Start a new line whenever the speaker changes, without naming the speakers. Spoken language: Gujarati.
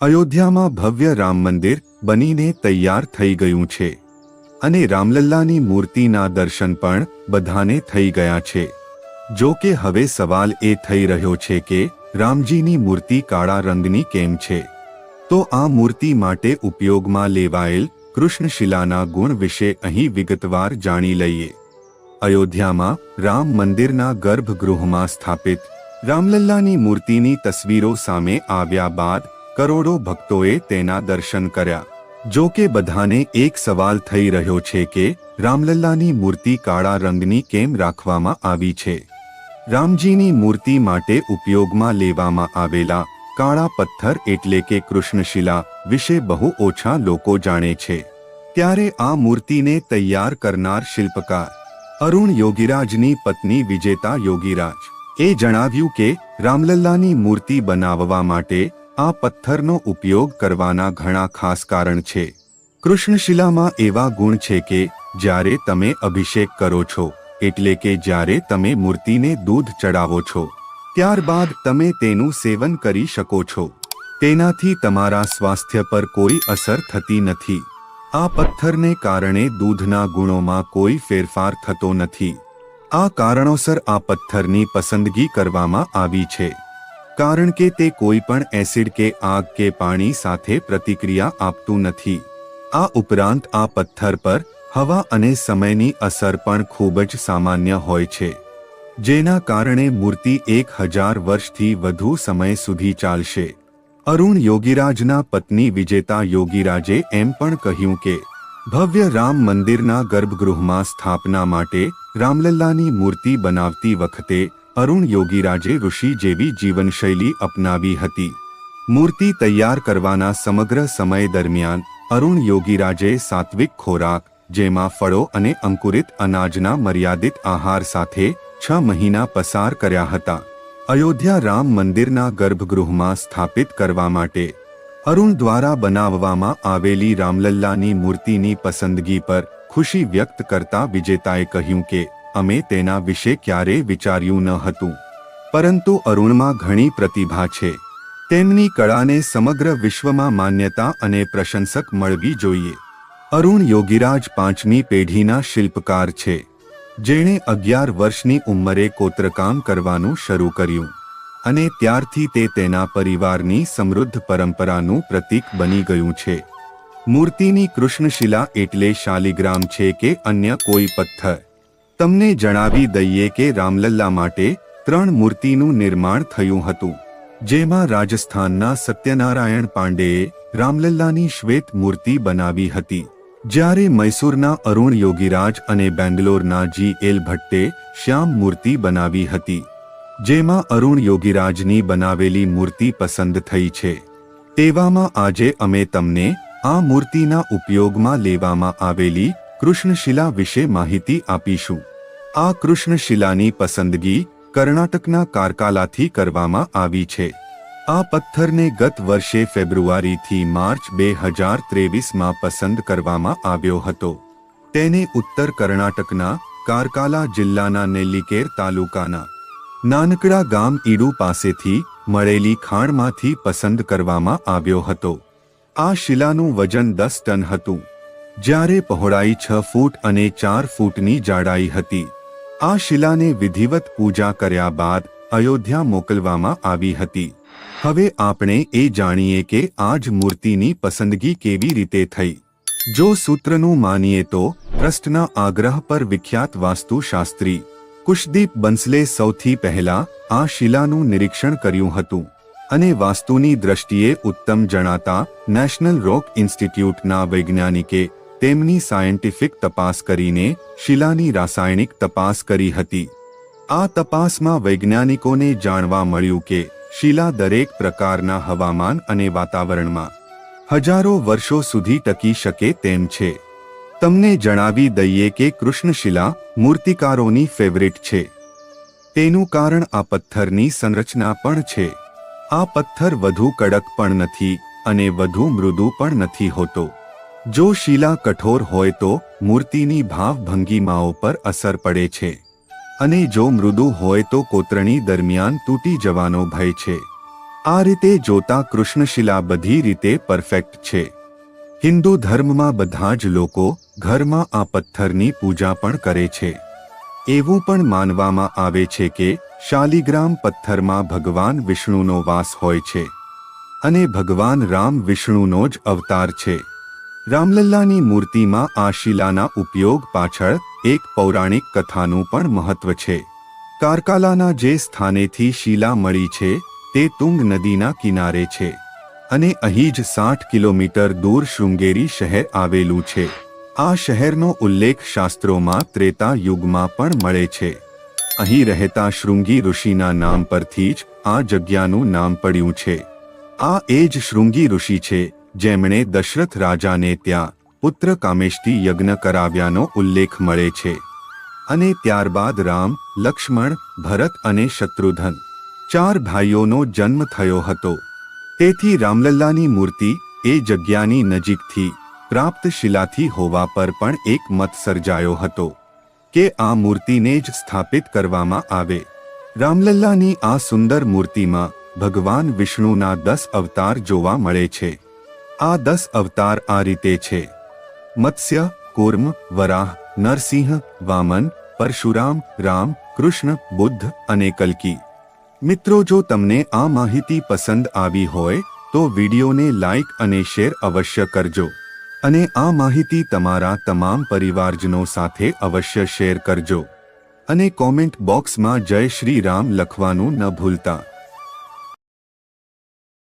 અયોધ્યામાં ભવ્ય રામ મંદિર બનીને તૈયાર થઈ ગયું છે. અને રામલલ્લાની મૂર્તિના દર્શન પણ બધાને થઈ ગયા છે. જો કે હવે સવાલ એ થઈ રહ્યો છે કે રામજીની મૂર્તિ કાળા રંગની કેમ છે? તો આ મૂર્તિ માટે ઉપયોગમાં લેવાયેલ કૃષ્ણશિલાના ગુણ વિશે અહીં વિગતવાર જાણી લઈએ. અયોધ્યામાં રામ મંદિરના ગર્ભગૃહમાં સ્થાપિત રામલલ્લાની મૂર્તિની તસવીરો સામે આવ્યા બાદ કરોડો ભક્તોએ તેના દર્શન કર્યા. જો કે બધાને એક સવાલ થઈ રહ્યો છે કે, રામલલ્લાની મૂર્તિ કાળા રંગની કેમ રાખવામાં આવી છે? રામજીની મૂર્તિ માટે ઉપયોગમાં લેવામાં આવેલા કાળા પથ્થર એટલે કે કૃષ્ણશિલા વિશે બહુ ઓછા લોકો જાણે છે. ત્યારે આ મૂર્તિને તૈયાર કરનાર શિલ્પકાર અરુણ યોગીરાજની પત્ની વિજેતા યોગીરાજ એ જણાવ્યું કે, રામલલ્લાની મૂર્તિ બનાવવા માટે આ પથ્થરનો ઉપયોગ કરવાના ઘણા ખાસ કારણ છે. કૃષ્ણશિલામાં એવા ગુણ છે કે, જ્યારે તમે અભિષેક કરો છો, એટલે કે જ્યારે તમે મૂર્તિને દૂધ ચડાવો છો, ત્યારબાદ તમે તેનું સેવન કરી શકો છો. તેનાથી તમારા સ્વાસ્થ્ય પર કોઈ અસર થતી નથી. આ પથ્થરને કારણે દૂધના ગુણોમાં કોઈ ફેરફાર થતો નથી. આ કારણોસર આ પથ્થરની પસંદગી કરવામાં આવી છે. કારણ કે તે કોઈ પણ એસિડ કે આગ કે પાણી સાથે પ્રતિક્રિયા આપતું નથી. આ ઉપરાંત આ પથ્થર પર હવા અને સમયની અસર પણ ખૂબ જ સામાન્ય હોય છે. જેના કારણે મૂર્તિ એક હજાર વર્ષથી વધુ સમય સુધી ચાલશે. અરુણ યોગીરાજના પત્ની વિજેતા યોગીરાજે એમ પણ કહ્યું કે, ભવ્ય રામ મંદિરના ગર્ભગૃહમાં સ્થાપના માટે રામલલ્લાની મૂર્તિ બનાવતી વખતે અરુણ યોગીરાજે ઋષિ જેવી જીવનશૈલી અપનાવી હતી. મૂર્તિ તૈયાર કરવાના સમગ્ર સમય દરમિયાન અરુણ યોગીરાજે સાત્વિક ખોરાક, જેમાં ફળો અને અંકુરિત અનાજના મર્યાદિત આહાર સાથે છ મહિના પસાર કર્યા હતા. અયોધ્યા રામ મંદિરના ગર્ભગૃહમાં સ્થાપિત કરવા માટે અરુણ દ્વારા બનાવવામાં આવેલી રામલલ્લાની મૂર્તિની પસંદગી પર ખુશી વ્યક્ત કરતા વિજેતાએ કહ્યું કે અમે તેના વિશે ક્યારેય વિચાર્યું ન હતું. પરંતુ અરુણમાં ઘણી પ્રતિભા છે. તેમની કળાને સમગ્ર વિશ્વમાં માન્યતા અને પ્રશંસક મળવી જોઈએ. અરુણ યોગીરાજ પાંચમી પેઢીના શિલ્પકાર છે. જેણે અગિયાર વર્ષની ઉંમરે કોતરકામ કરવાનું શરૂ કર્યું. અને ત્યારથી તે તેના પરિવારની સમૃદ્ધ પરંપરાનું પ્રતીક બની ગયું છે. મૂર્તિની કૃષ્ણશિલા એટલે શાલિગ્રામ છે કે અન્ય કોઈ પથ્થર. તમને જણાવી દઈએ કે રામલલ્લા માટે ત્રણ મૂર્તિનું નિર્માણ થયું હતું, જેમાં રાજસ્થાનના સત્યનારાયણ પાંડેએ રામલલ્લાની શ્વેત મૂર્તિ બનાવી હતી. જ્યારે મૈસૂરના અરુણ યોગીરાજ અને બેંગ્લોરના જી એલ ભટ્ટે શ્યામ મૂર્તિ બનાવી હતી, જેમાં અરુણ યોગીરાજની બનાવેલી મૂર્તિ પસંદ થઈ છે. તેવામાં આજે અમે તમને આ મૂર્તિના ઉપયોગમાં લેવામાં આવેલી કૃષ્ણશિલા વિશે માહિતી આપીશું. આ કૃષ્ણશિલાની પસંદગી કર્ણાટકના કારકાલાથી કરવામાં આવી છે. આ પથ્થરને ગત વર્ષે ફેબ્રુઆરીથી માર્ચ બે હજાર ત્રેવીસમાં પસંદ કરવામાં આવ્યો હતો. તેને ઉત્તર કર્ણાટકના કારકાલા જિલ્લાના નેલ્લીકેર તાલુકાના નાનકડા ગામ ઈડુ પાસેથી મળેલી ખાણમાંથી પસંદ કરવામાં આવ્યો હતો. આ શિલાનું વજન દસ ટન હતું. જ્યારે પહોળાઈ છ ફૂટ અને ચાર ફૂટની જાડાઈ હતી, આ શિલાને વિધિવત પૂજા કર્યા બાદ અયોધ્યા મોકલવામાં આવી હતી. હવે આપણે એ જાણીએ કે આજ મૂર્તિની પસંદગી કેવી રીતે થઈ. જો સૂત્રનું માનીએ તો, ટ્રસ્ટના આગ્રહ પર વિખ્યાત વાસ્તુશાસ્ત્રી કુશદીપ બંસલે સૌથી પહેલા આ શિલાનું નિરીક્ષણ કર્યું હતું અને વાસ્તુની દ્રષ્ટિએ ઉત્તમ જણાતા નેશનલ રોક ઇન્સ્ટિટ્યૂટના વૈજ્ઞાનિકે તેમની સાયન્ટિફિક તપાસ કરીને શિલાની રાસાયણિક તપાસ કરી હતી. આ તપાસમાં વૈજ્ઞાનિકોને જાણવા મળ્યું કે શિલા દરેક પ્રકારના હવામાન અને વાતાવરણમાં હજારો વર્ષો સુધી ટકી શકે તેમ છે. તમને જણાવી દઈએ કે કૃષ્ણશિલા મૂર્તિકારોની ફેવરિટ છે. તેનું કારણ આ પથ્થરની સંરચના પણ છે. આ પથ્થર વધુ કડક પણ નથી અને વધુ મૃદુ પણ નથી હોતો. જો શિલા કઠોર હોય તો મૂર્તિની ભાવભંગીમાઓ પર અસર પડે છે. અને જો મૃદુ હોય તો કોતરણી દરમિયાન તૂટી જવાનો ભય છે. આ રીતે જોતા કૃષ્ણશિલા બધી રીતે પરફેક્ટ છે. હિન્દુ ધર્મમાં બધા જ લોકો ઘરમાં આ પથ્થરની પૂજા પણ કરે છે. એવું પણ માનવામાં આવે છે કે શાલિગ્રામ પથ્થરમાં ભગવાન વિષ્ણુનો વાસ હોય છે. અને ભગવાન રામ વિષ્ણુનો જ અવતાર છે. રામલલ્લાની મૂર્તિમાં આ શિલાના ઉપયોગ પાછળ એક પૌરાણિક કથાનું પણ મહત્વ છે. કારકાલાના જે સ્થાનેથી શિલા મળી છે, તે તુંગ નદીના કિનારે છે અને અહીં જ સાઠ કિલોમીટર દૂર શૃંગેરી શહેર આવેલું છે. આ શહેરનો ઉલ્લેખ શાસ્ત્રોમાં ત્રેતા યુગમાં પણ મળે છે. અહીં રહેતા શૃંગી ઋષિના નામ પરથી જ આ જગ્યાનું નામ પડ્યું છે. આ એ જ શૃંગી ઋષિ છે જેમણે દશરથ રાજાને ત્યાં પુત્ર કામેષ્ટી યજ્ઞ કરાવ્યાનો ઉલ્લેખ મળે છે. અને ત્યારબાદ રામ, લક્ષ્મણ, ભરત અને શત્રુધન ચાર ભાઈઓનો જન્મ થયો હતો. તેથી રામલલ્લાની મૂર્તિ એ જગ્યાની નજીકથી પ્રાપ્ત શિલાથી હોવા પર પણ એક મત સર્જાયો હતો કે આ મૂર્તિને જ સ્થાપિત કરવામાં આવે. રામલલ્લાની આ સુંદર મૂર્તિમાં ભગવાન વિષ્ણુના દસ અવતાર જોવા મળે છે. આ દસ અવતાર આ રીતે છે. મત્સ્ય, કૂર્મ, વરાહ, નરસિંહ, વામન, પરશુરામ, રામ, કૃષ્ણ, બુદ્ધ અને કલ્કી. મિત્રો, જો તમને આ માહિતી પસંદ આવી હોય, તો વિડીયોને લાઈક અને શેર અવશ્ય કરજો. અને આ માહિતી તમારા તમામ પરિવારજનો સાથે અવશ્ય શેર કરજો. અને કોમેન્ટ બોક્સમાં જય શ્રી રામ લખવાનું ન ભૂલતા.